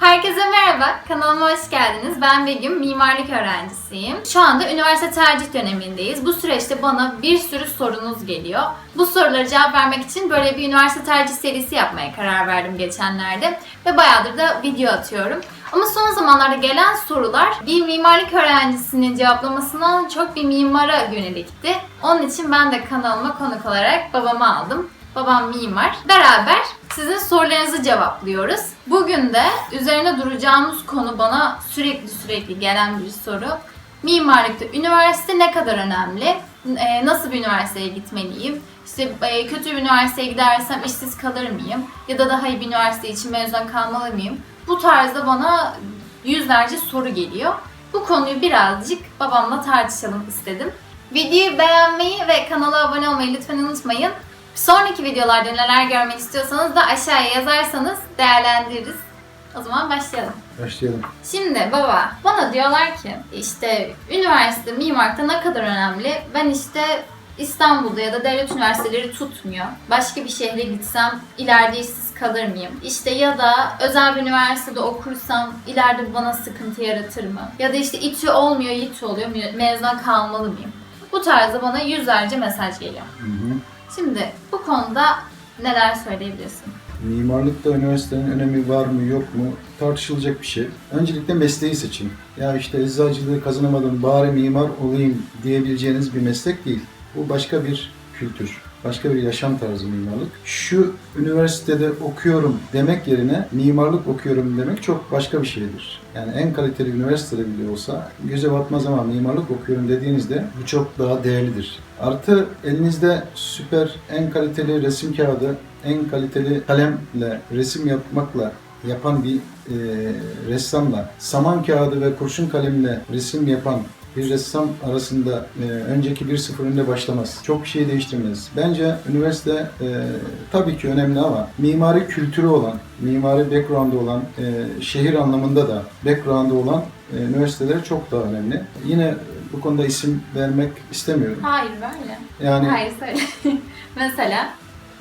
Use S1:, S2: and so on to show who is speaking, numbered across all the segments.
S1: Herkese merhaba, kanalıma hoş geldiniz. Ben Begüm, mimarlık öğrencisiyim. Şu anda üniversite tercih dönemindeyiz. Bu süreçte bana bir sürü sorunuz geliyor. Bu sorulara cevap vermek için böyle bir üniversite tercih serisi yapmaya karar verdim geçenlerde. Ve bayağıdır da video atıyorum. Ama son zamanlarda gelen sorular bir mimarlık öğrencisinin cevaplamasından çok bir mimara yönelikti. Onun için ben de kanalıma konuk olarak babamı aldım. Babam mimar. Beraber sizin sorularınızı cevaplıyoruz. Bugün de üzerine duracağımız konu bana sürekli sürekli gelen bir soru. Mimarlıkta üniversite ne kadar önemli? Ee, nasıl bir üniversiteye gitmeliyim? İşte e, kötü bir üniversiteye gidersem işsiz kalır mıyım? Ya da daha iyi bir üniversite için mezun kalmalı mıyım? Bu tarzda bana yüzlerce soru geliyor. Bu konuyu birazcık babamla tartışalım istedim. Videoyu beğenmeyi ve kanala abone olmayı lütfen unutmayın. Sonraki videolarda neler görmek istiyorsanız da aşağıya yazarsanız değerlendiririz. O zaman başlayalım.
S2: Başlayalım.
S1: Şimdi baba bana diyorlar ki işte üniversite mimarlıkta ne kadar önemli. Ben işte İstanbul'da ya da devlet üniversiteleri tutmuyor. Başka bir şehre gitsem ileride işsiz kalır mıyım? İşte ya da özel bir üniversitede okursam ileride bana sıkıntı yaratır mı? Ya da işte İTÜ olmuyor, İTÜ oluyor. Mezuna kalmalı mıyım? Bu tarzda bana yüzlerce mesaj geliyor.
S2: Hı hı.
S1: Şimdi bu konuda neler söyleyebilirsin?
S2: Mimarlıkta üniversitenin önemi var mı yok mu tartışılacak bir şey. Öncelikle mesleği seçin. Ya işte eczacılığı kazanamadım bari mimar olayım diyebileceğiniz bir meslek değil. Bu başka bir kültür. Başka bir yaşam tarzı mimarlık. Şu üniversitede okuyorum demek yerine mimarlık okuyorum demek çok başka bir şeydir. Yani en kaliteli üniversitede bile olsa göze batmaz ama mimarlık okuyorum dediğinizde bu çok daha değerlidir. Artı elinizde süper en kaliteli resim kağıdı, en kaliteli kalemle resim yapmakla yapan bir e, ressamla saman kağıdı ve kurşun kalemle resim yapan bir ressam arasında e, önceki bir sıfır önüne başlamaz. Çok bir şey değiştirmez. Bence üniversite e, tabii ki önemli ama mimari kültürü olan, mimari background'ı olan, e, şehir anlamında da background'ı olan e, üniversiteler çok daha önemli. Yine bu konuda isim vermek istemiyorum.
S1: Hayır böyle.
S2: Yani
S1: Hayır söyle. Mesela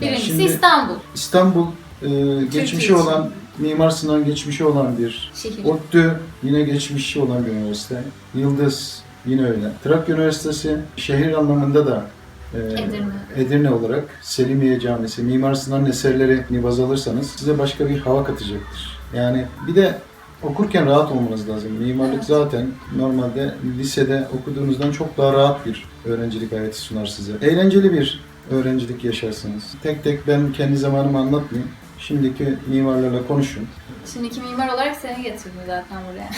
S1: birincisi
S2: şimdi-
S1: İstanbul
S2: İstanbul e, geçmişi
S1: için.
S2: olan, Mimar Sinan geçmişi olan bir
S1: şehir.
S2: ODTÜ yine geçmişi olan bir üniversite. Yıldız yine öyle. Trakya Üniversitesi şehir anlamında da e,
S1: Edirne.
S2: Edirne olarak Selimiye Camisi, Mimar Sinan eserlerini baz alırsanız size başka bir hava katacaktır. Yani bir de okurken rahat olmanız lazım. Mimarlık zaten normalde lisede okuduğunuzdan çok daha rahat bir öğrencilik hayatı sunar size. Eğlenceli bir öğrencilik yaşarsınız. Tek tek ben kendi zamanımı anlatmayayım. Şimdiki mimarlarla konuşun.
S1: Şimdiki mimar olarak seni getirdim zaten buraya.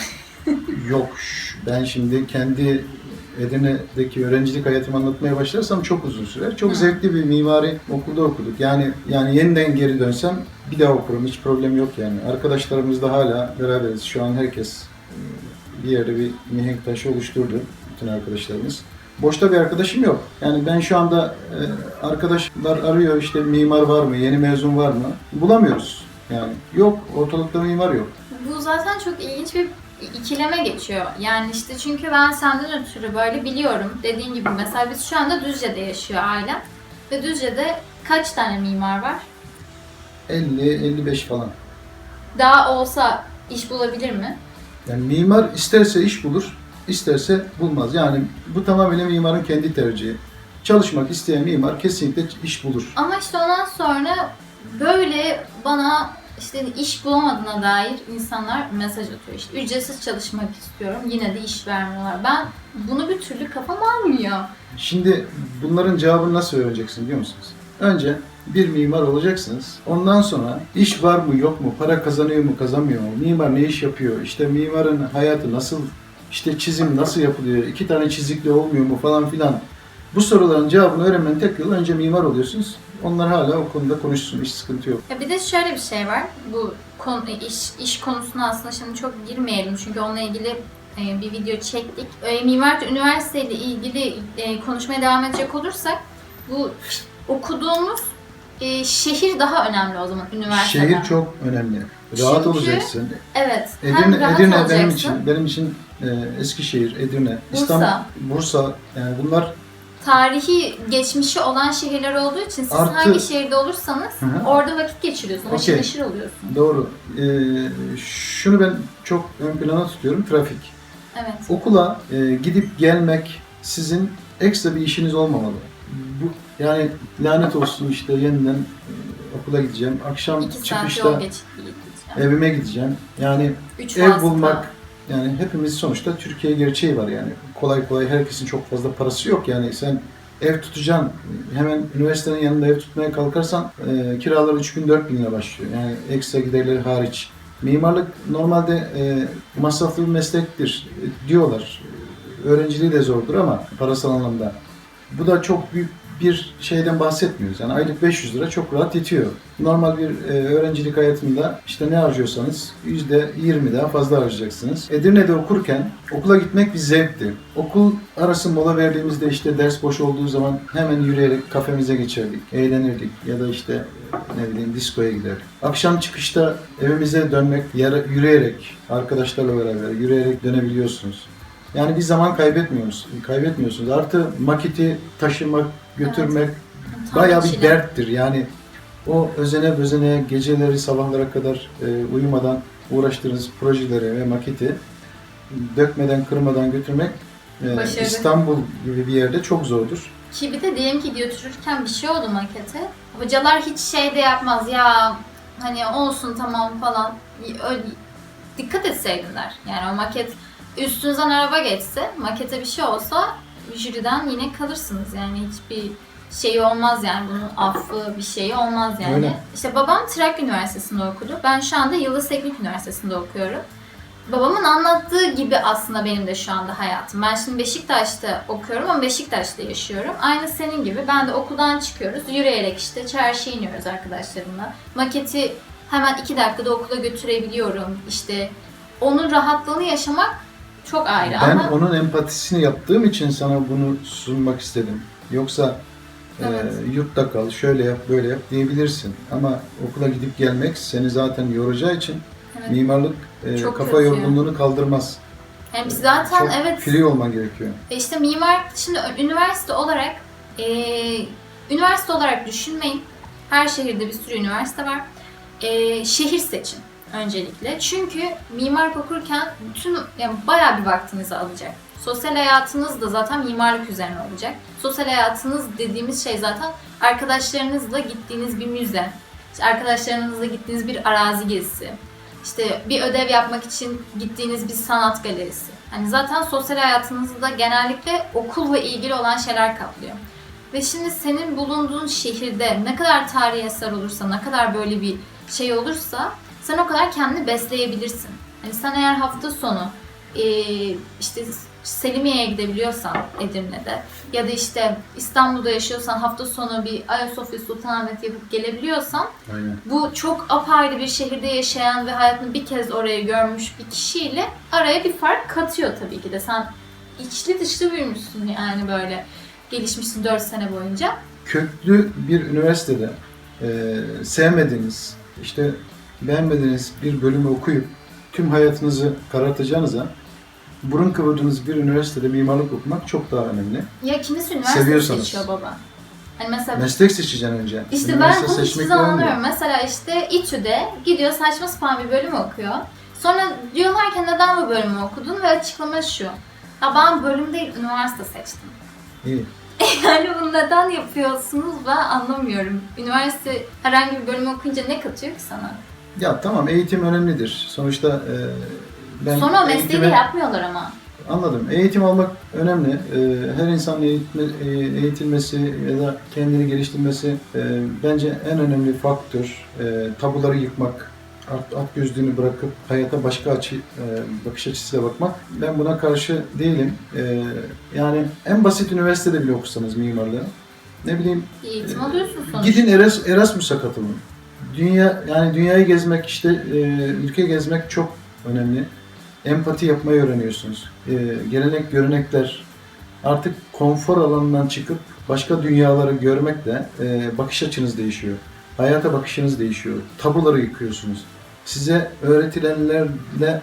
S2: Yok, ben şimdi kendi Edirne'deki öğrencilik hayatımı anlatmaya başlarsam çok uzun sürer. Çok
S1: Hı.
S2: zevkli bir mimari okulda okuduk. Yani yani yeniden geri dönsem bir daha okurum. Hiç problem yok yani. Arkadaşlarımız da hala beraberiz. Şu an herkes e, bir yerde bir mihenk taşı oluşturdu. Bütün arkadaşlarımız. Boşta bir arkadaşım yok. Yani ben şu anda e, arkadaşlar arıyor işte mimar var mı, yeni mezun var mı? Bulamıyoruz. Yani yok, ortalıkta mimar yok.
S1: Bu zaten çok ilginç bir ikileme geçiyor. Yani işte çünkü ben senden ötürü böyle biliyorum. Dediğin gibi mesela biz şu anda Düzce'de yaşıyor ailem. Ve Düzce'de kaç tane mimar var?
S2: 50-55 falan.
S1: Daha olsa iş bulabilir mi?
S2: Yani mimar isterse iş bulur, isterse bulmaz. Yani bu tamamen mimarın kendi tercihi. Çalışmak isteyen mimar kesinlikle iş bulur.
S1: Ama işte ondan sonra böyle bana işte iş bulamadığına dair insanlar mesaj atıyor. İşte ücretsiz çalışmak istiyorum yine de iş vermiyorlar. Ben bunu bir türlü kafam almıyor.
S2: Şimdi bunların cevabını nasıl öğreneceksin biliyor musunuz? Önce bir mimar olacaksınız. Ondan sonra iş var mı yok mu, para kazanıyor mu kazanmıyor mu, mimar ne iş yapıyor, işte mimarın hayatı nasıl, işte çizim nasıl yapılıyor, iki tane çizikli olmuyor mu falan filan. Bu soruların cevabını öğrenmenin tek yolu önce mimar oluyorsunuz. Onlar hala o konuda konuşsun, hiç sıkıntı yok.
S1: Ya bir de şöyle bir şey var. Bu konu, iş, iş konusuna aslında şimdi çok girmeyelim çünkü onunla ilgili e, bir video çektik. E, Mimar Üniversite ile ilgili e, konuşmaya devam edecek olursak bu okuduğumuz e, şehir daha önemli o zaman üniversiteden.
S2: Şehir çok önemli. Rahat
S1: Çünkü
S2: olacaksın.
S1: Evet. hem
S2: Edirne,
S1: rahat
S2: Edirne
S1: olacaksın.
S2: benim için benim için e, Eskişehir, Edirne,
S1: Bursa.
S2: İstanbul, Bursa yani bunlar
S1: tarihi geçmişi olan şehirler olduğu için siz
S2: Artı-
S1: hangi şehirde olursanız
S2: Hı hı.
S1: orada vakit geçiriyorsun. Haşır
S2: Okey.
S1: neşir oluyorsun.
S2: Doğru. Ee, şunu ben çok ön plana tutuyorum. Trafik.
S1: Evet.
S2: Okula e, gidip gelmek sizin ekstra bir işiniz olmamalı. Bu yani lanet olsun işte yeniden e, okula gideceğim. Akşam
S1: İki saat
S2: çıkışta
S1: yol geçip gideceğim.
S2: evime gideceğim. Yani
S1: Üç
S2: ev
S1: vasıta.
S2: bulmak yani hepimiz sonuçta Türkiye gerçeği var yani. Kolay kolay herkesin çok fazla parası yok yani sen ev tutacaksın hemen üniversitenin yanında ev tutmaya kalkarsan e, kiralar 3000 4000 lira başlıyor. Yani ekstra giderleri hariç. Mimarlık normalde e, masraflı bir meslektir e, diyorlar. Öğrenciliği de zordur ama parasal anlamda. Bu da çok büyük bir şeyden bahsetmiyoruz. Yani aylık 500 lira çok rahat yetiyor. Normal bir e, öğrencilik hayatında işte ne harcıyorsanız %20 daha fazla harcayacaksınız. Edirne'de okurken okula gitmek bir zevkti. Okul arası mola verdiğimizde işte ders boş olduğu zaman hemen yürüyerek kafemize geçerdik, eğlenirdik ya da işte ne bileyim diskoya giderdik. Akşam çıkışta evimize dönmek, yürüyerek, arkadaşlarla beraber yürüyerek dönebiliyorsunuz. Yani bir zaman kaybetmiyorsunuz. Kaybetmiyorsunuz. Artı maketi taşımak, götürmek
S1: Tam
S2: bayağı bir derttir. Yani o özene bözene geceleri sabahlara kadar e, uyumadan uğraştığınız projeleri ve maketi dökmeden kırmadan götürmek e,
S1: Başarılı.
S2: İstanbul gibi bir yerde çok zordur.
S1: Ki bir de diyelim ki götürürken bir şey oldu makete. Hocalar hiç şey de yapmaz ya hani olsun tamam falan. Öyle, dikkat etseydinler. Yani o maket üstünüzden araba geçse, makete bir şey olsa jüriden yine kalırsınız. Yani hiçbir şey olmaz yani bunun affı bir şey olmaz yani.
S2: Öyle.
S1: İşte babam Trakya Üniversitesi'nde okudu. Ben şu anda Yıldız Teknik Üniversitesi'nde okuyorum. Babamın anlattığı gibi aslında benim de şu anda hayatım. Ben şimdi Beşiktaş'ta okuyorum ama Beşiktaş'ta yaşıyorum. Aynı senin gibi. Ben de okuldan çıkıyoruz. Yürüyerek işte çarşıya iniyoruz arkadaşlarımla. Maketi hemen iki dakikada okula götürebiliyorum. İşte onun rahatlığını yaşamak çok ayrı
S2: Ben
S1: ama
S2: onun empatisini yaptığım için sana bunu sunmak istedim. Yoksa e,
S1: Evet.
S2: yurtta kal, şöyle yap, böyle yap diyebilirsin. Ama okula gidip gelmek seni zaten yoracağı için
S1: evet.
S2: mimarlık e,
S1: Çok
S2: kafa
S1: kötü.
S2: yorgunluğunu kaldırmaz.
S1: Hem zaten
S2: Çok
S1: evet
S2: free olman gerekiyor.
S1: E işte mimar şimdi üniversite olarak e, üniversite olarak düşünmeyin. Her şehirde bir sürü üniversite var. E, şehir seçin öncelikle. Çünkü mimar okurken bütün yani bayağı bir vaktinizi alacak. Sosyal hayatınız da zaten mimarlık üzerine olacak. Sosyal hayatınız dediğimiz şey zaten arkadaşlarınızla gittiğiniz bir müze, işte arkadaşlarınızla gittiğiniz bir arazi gezisi, işte bir ödev yapmak için gittiğiniz bir sanat galerisi. Hani zaten sosyal hayatınızda genellikle okulla ilgili olan şeyler kaplıyor. Ve şimdi senin bulunduğun şehirde ne kadar tarihi eser olursa, ne kadar böyle bir şey olursa sen o kadar kendini besleyebilirsin. Hani sen eğer hafta sonu eee, işte Selimiye'ye gidebiliyorsan Edirne'de ya da işte İstanbul'da yaşıyorsan hafta sonu bir Ayasofya Sultanahmet yapıp gelebiliyorsan
S2: Aynen.
S1: bu çok apayrı bir şehirde yaşayan ve hayatını bir kez orayı görmüş bir kişiyle araya bir fark katıyor tabii ki de. Sen içli dışlı büyümüşsün yani böyle gelişmişsin 4 sene boyunca.
S2: Köklü bir üniversitede e, sevmediğiniz, işte beğenmediğiniz bir bölümü okuyup tüm hayatınızı karartacağınıza burun kıvırdığınız bir üniversitede mimarlık okumak çok daha önemli.
S1: Ya kimisi üniversite
S2: Seviyorsanız.
S1: seçiyor baba. Hani mesela
S2: Meslek seçeceksin önce.
S1: İşte ben
S2: Üniversite
S1: bunu hiçbir
S2: seçmekle
S1: zaman
S2: olmuyor.
S1: anlamıyorum. Mesela işte İTÜ'de gidiyor saçma sapan bir bölüm okuyor. Sonra diyorlar ki neden bu bölümü okudun ve açıklama şu. Ya ben bölüm değil üniversite seçtim.
S2: İyi.
S1: Yani bunu neden yapıyorsunuz ben anlamıyorum. Üniversite herhangi bir bölüm okuyunca ne katıyor ki sana?
S2: Ya tamam eğitim önemlidir. Sonuçta e, ben
S1: Sonra o mesleği de
S2: eğitime-
S1: yapmıyorlar ama.
S2: Anladım. Eğitim almak önemli. Ee, Her insanın eğitme, e, eğitilmesi ya da kendini geliştirmesi e, bence en önemli faktör. E, Tabuları yıkmak, at, at gözlüğünü bırakıp hayata başka açı, e, bakış açısıyla bakmak. Ben buna karşı değilim. E, Yani en basit üniversitede bile okusanız mimarlığı, ne bileyim
S1: eğitim alıyorsun sonuçta.
S2: Gidin Eras, Erasmus'a katılın. Dünya yani dünyayı gezmek işte e, ülke gezmek çok önemli. Empati yapmayı öğreniyorsunuz. E, gelenek görenekler artık konfor alanından çıkıp başka dünyaları görmekle e, bakış açınız değişiyor. Hayata bakışınız değişiyor. Tabuları yıkıyorsunuz. Size öğretilenlerle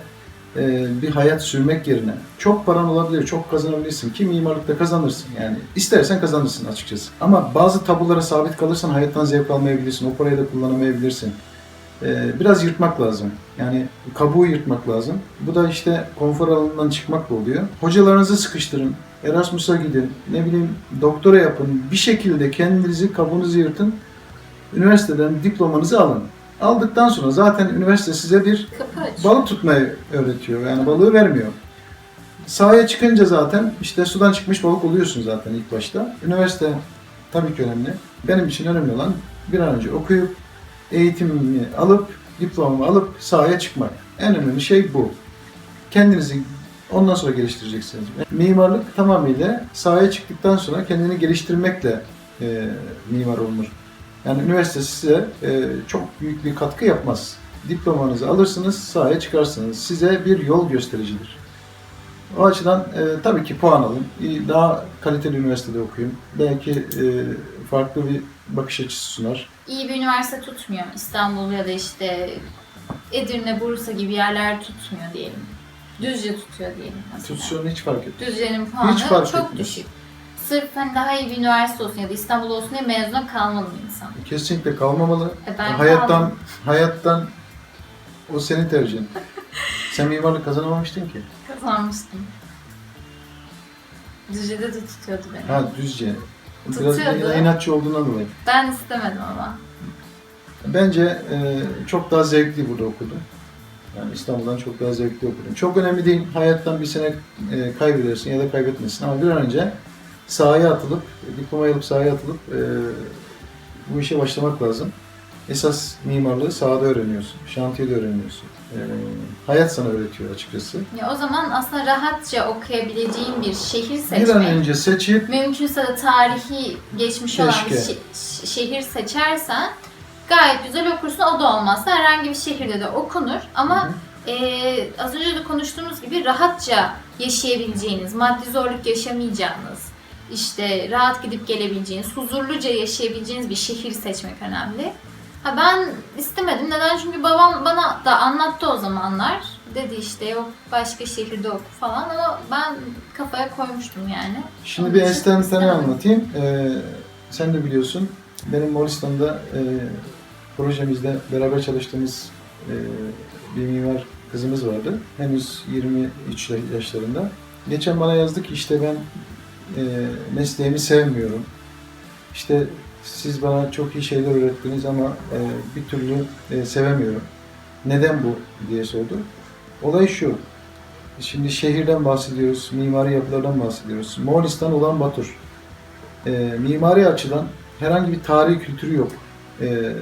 S2: bir hayat sürmek yerine çok paran olabilir, çok kazanabilirsin ki mimarlıkta kazanırsın yani. istersen kazanırsın açıkçası. Ama bazı tabulara sabit kalırsan hayattan zevk almayabilirsin, o parayı da kullanamayabilirsin. E, biraz yırtmak lazım. Yani kabuğu yırtmak lazım. Bu da işte konfor alanından çıkmakla oluyor. Hocalarınızı sıkıştırın. Erasmus'a gidin. Ne bileyim doktora yapın. Bir şekilde kendinizi kabuğunuzu yırtın. Üniversiteden diplomanızı alın. Aldıktan sonra zaten üniversite size bir balık tutmayı öğretiyor. Yani balığı vermiyor. Sahaya çıkınca zaten işte sudan çıkmış balık oluyorsun zaten ilk başta. Üniversite tabii ki önemli. Benim için önemli olan bir an önce okuyup eğitimimi alıp diplomamı alıp sahaya çıkmak. En önemli şey bu. Kendinizi ondan sonra geliştireceksiniz. Mimarlık tamamıyla sahaya çıktıktan sonra kendini geliştirmekle e, mimar olunur. Yani üniversite size e, çok büyük bir katkı yapmaz. Diplomanızı alırsınız, sahaya çıkarsınız. Size bir yol göstericidir. O açıdan e, tabii ki puan alın. Daha kaliteli üniversitede okuyun. Belki e, farklı bir bakış açısı sunar.
S1: İyi bir üniversite tutmuyor. İstanbul ya da işte Edirne, Bursa gibi yerler tutmuyor diyelim. Düzce tutuyor diyelim mesela.
S2: Tutsun hiç fark etmez.
S1: Düzce'nin puanı
S2: Hiç fark
S1: çok
S2: etmez.
S1: düşük. Sırf hani daha iyi bir üniversite olsun ya da İstanbul olsun diye mezuna kalmalı bir insan.
S2: Kesinlikle kalmamalı.
S1: E ben
S2: hayattan
S1: kaldım.
S2: hayattan o senin tercihin. Sen mimarlık kazanamamıştın ki.
S1: Kazanmıştım. Düzce'de de tutuyordu beni.
S2: Ha düzce. Biraz
S1: Tutuyordu.
S2: inatçı olduğundan dolayı.
S1: Ben istemedim ama.
S2: Bence e, çok daha zevkli burada okudum. Yani İstanbul'dan çok daha zevkli okudum. Çok önemli değil. Hayattan bir sene e, kaybedersin ya da kaybetmesin. Ama bir an önce sahaya atılıp, diplomayı alıp sahaya atılıp e, bu işe başlamak lazım. Esas mimarlığı sahada öğreniyorsun. Şantiyede öğreniyorsun. E, hayat sana öğretiyor açıkçası.
S1: Ya o zaman aslında rahatça okuyabileceğin bir şehir
S2: Bir an
S1: seçmek.
S2: önce seçip
S1: Mümkünse de tarihi geçmiş olan bir
S2: Keşke.
S1: şe- ş- şehir seçersen gayet güzel okursun. O da olmazsa herhangi bir şehirde de okunur. Ama eee, az önce de konuştuğumuz gibi rahatça yaşayabileceğiniz, maddi zorluk yaşamayacağınız, işte rahat gidip gelebileceğiniz, huzurluca yaşayabileceğiniz bir şehir seçmek önemli. Ha ben istemedim. Neden? Çünkü babam bana da anlattı o zamanlar. Dedi işte yok başka şehirde oku falan ama ben kafaya koymuştum yani.
S2: Şimdi
S1: Onun
S2: bir enstantanı
S1: istemedim.
S2: anlatayım. Ee, sen de biliyorsun. Benim Moğolistan'da e, projemizde beraber çalıştığımız e, bir mimar kızımız vardı. Henüz 23 yaşlarında. Geçen bana yazdı ki işte ben e, mesleğimi sevmiyorum. İşte siz bana çok iyi şeyler öğrettiniz ama e, bir türlü e, sevemiyorum. Neden bu diye sordu. Olay şu. Şimdi şehirden bahsediyoruz, mimari yapılardan bahsediyoruz. Moğolistan olan Batur. E, mimari açıdan herhangi bir tarihi kültürü yok. E,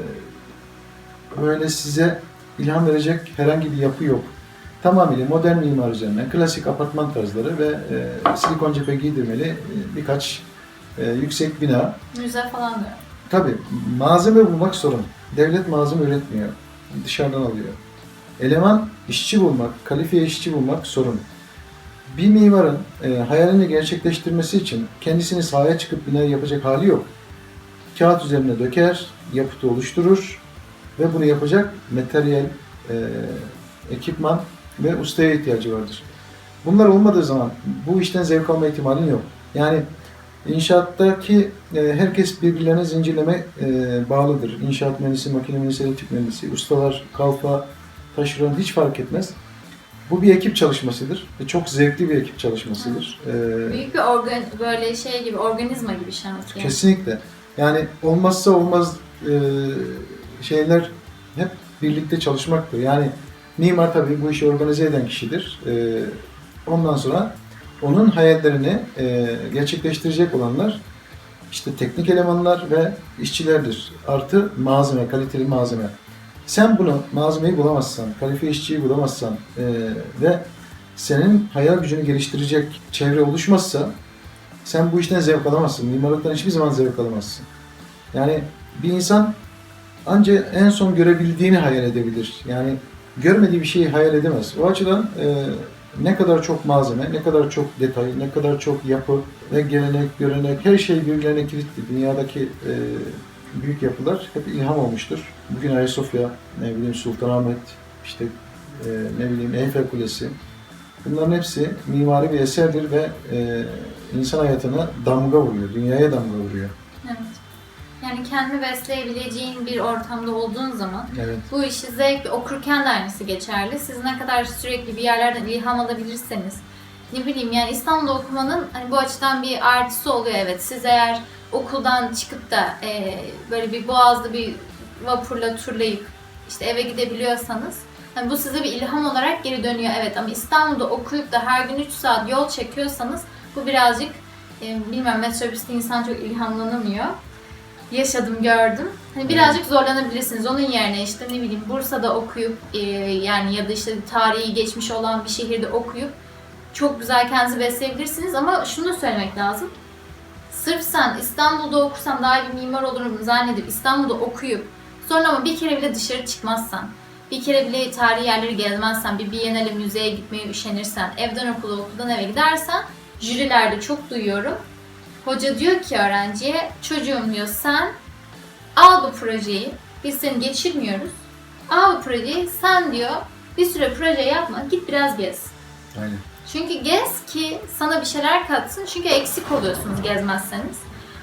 S2: böyle size ilham verecek herhangi bir yapı yok. Tamamıyla modern mimar üzerine, klasik apartman tarzları ve e, silikon cephe giydirmeli e, birkaç e, yüksek bina.
S1: Müze falan da.
S2: Tabii malzeme bulmak sorun. Devlet malzeme üretmiyor. Dışarıdan alıyor. Eleman işçi bulmak, kalifiye işçi bulmak sorun. Bir mimarın e, hayalini gerçekleştirmesi için kendisini sahaya çıkıp binayı yapacak hali yok. Kağıt üzerine döker, yapıtı oluşturur ve bunu yapacak materyal, e, ekipman ve ustaya ihtiyacı vardır. Bunlar olmadığı zaman bu işten zevk alma ihtimalin yok. Yani İnşaattaki e, herkes birbirlerine zincirleme e, bağlıdır. İnşaat mühendisi, makine mühendisi, elektrik mühendisi, ustalar, kalfa, taşeron hiç fark etmez. Bu bir ekip çalışmasıdır ve çok zevkli bir ekip çalışmasıdır. E,
S1: Büyük bir organ böyle şey gibi organizma gibi şantiye.
S2: kesinlikle. Yani olmazsa olmaz e, şeyler hep birlikte çalışmaktır. Yani mimar tabii bu işi organize eden kişidir. E, ondan sonra onun hayallerini e, gerçekleştirecek olanlar işte teknik elemanlar ve işçilerdir. Artı malzeme, kaliteli malzeme. Sen bunu, malzemeyi bulamazsan, kalifiye işçiyi bulamazsan e, ve senin hayal gücünü geliştirecek çevre oluşmazsa sen bu işten zevk alamazsın. Mimarlıktan hiçbir zaman zevk alamazsın. Yani bir insan ancak en son görebildiğini hayal edebilir. Yani görmediği bir şeyi hayal edemez. O açıdan e, ne kadar çok malzeme, ne kadar çok detay, ne kadar çok yapı ve gelenek, görenek, her şey birbirlerine kilitli. Dünyadaki e, büyük yapılar hep ilham olmuştur. Bugün Ayasofya, ne bileyim Sultanahmet, işte e, ne bileyim Eyfel Kulesi. Bunların hepsi mimari bir eserdir ve e, insan hayatına damga vuruyor, dünyaya damga vuruyor.
S1: Evet. Yani kendi besleyebileceğin bir ortamda olduğun zaman
S2: Evet.
S1: bu işi zevkle okurken de aynısı geçerli. Siz ne kadar sürekli bir yerlerden ilham alabilirseniz ne bileyim yani İstanbul'da okumanın hani bu açıdan bir artısı oluyor evet. Siz eğer okuldan çıkıp da e, böyle bir boğazda bir vapurla turlayıp işte eve gidebiliyorsanız hani bu size bir ilham olarak geri dönüyor evet ama İstanbul'da okuyup da her gün 3 saat yol çekiyorsanız bu birazcık e, bilmem metrobüste insan çok ilhamlanamıyor. Yaşadım, gördüm. Hani birazcık zorlanabilirsiniz. Onun yerine işte ne bileyim Bursa'da okuyup e, yani ya da işte tarihi geçmiş olan bir şehirde okuyup çok güzel kendinizi besleyebilirsiniz ama şunu da söylemek lazım. Sırf sen İstanbul'da okursan daha iyi bir mimar olurum zannedip İstanbul'da okuyup sonra ama bir kere bile dışarı çıkmazsan, bir kere bile tarihi yerleri gezmezsen, bir Biennale müzeye gitmeye üşenirsen, evden okula okuldan eve gidersen jürilerde çok duyuyorum. Hoca diyor ki öğrenciye çocuğum diyor sen al bu projeyi biz seni geçirmiyoruz. Al bu projeyi sen diyor bir süre proje yapma git biraz gez.
S2: Aynen.
S1: Çünkü gez ki sana bir şeyler katsın. Çünkü eksik oluyorsunuz gezmezseniz.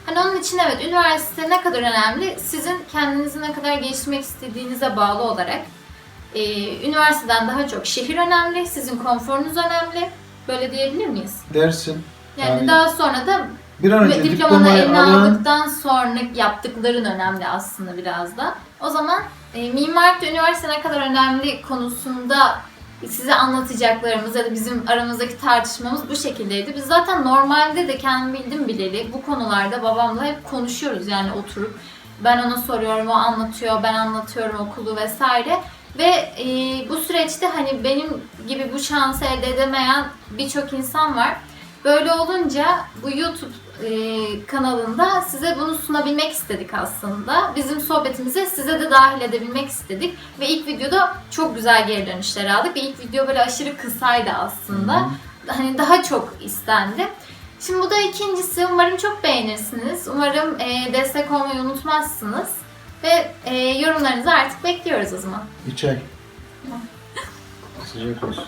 S1: Hani onun için evet üniversite ne kadar önemli? Sizin kendinizi ne kadar geliştirmek istediğinize bağlı olarak. Ee, üniversiteden daha çok şehir önemli, sizin konforunuz önemli. Böyle diyebilir miyiz?
S2: Dersin.
S1: Yani,
S2: Yani
S1: daha sonra da
S2: Bir an önce
S1: ve diplomanı
S2: diplomayı
S1: eline
S2: alın.
S1: aldıktan sonra yaptıkların önemli aslında biraz da. O zaman e, mimarlıkta üniversite ne kadar önemli konusunda size anlatacaklarımız ya da bizim aramızdaki tartışmamız bu şekildeydi. Biz zaten normalde de kendim bildim bileli bu konularda babamla hep konuşuyoruz yani oturup. Ben ona soruyorum, o anlatıyor, ben anlatıyorum okulu vesaire. Ve e, bu süreçte hani benim gibi bu şansı elde edemeyen birçok insan var. Böyle olunca bu YouTube e, kanalında size bunu sunabilmek istedik aslında. Bizim sohbetimize size de dahil edebilmek istedik. Ve ilk videoda çok güzel geri dönüşler aldık. Ve ilk video böyle aşırı kısaydı aslında.
S2: Hı
S1: Hani daha çok istendi. Şimdi bu da ikincisi. Umarım çok beğenirsiniz. Umarım e, destek olmayı unutmazsınız. Ve e, yorumlarınızı artık bekliyoruz o zaman.
S2: Çay. Sıcak olsun.